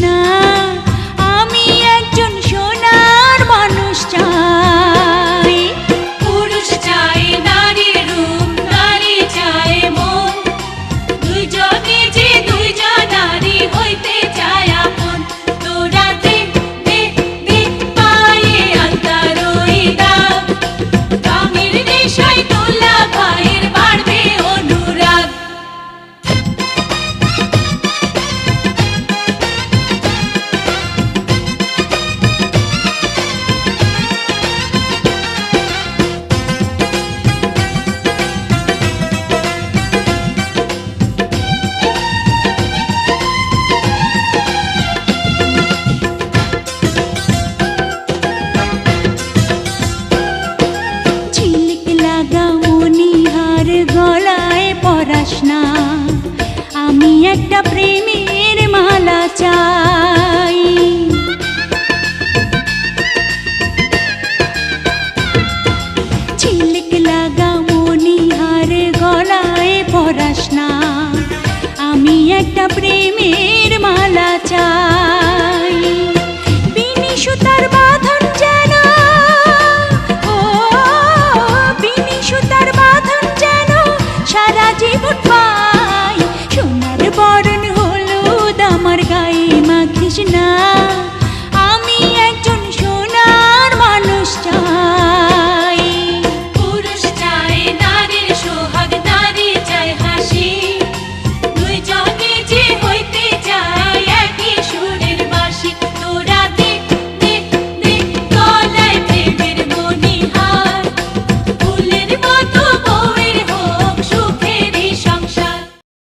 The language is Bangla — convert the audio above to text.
ना একটা প্রেমের মালা চাই। ছিলিক লাগা মনিহার গলায় পড়াস না। আমি একটা প্রেমের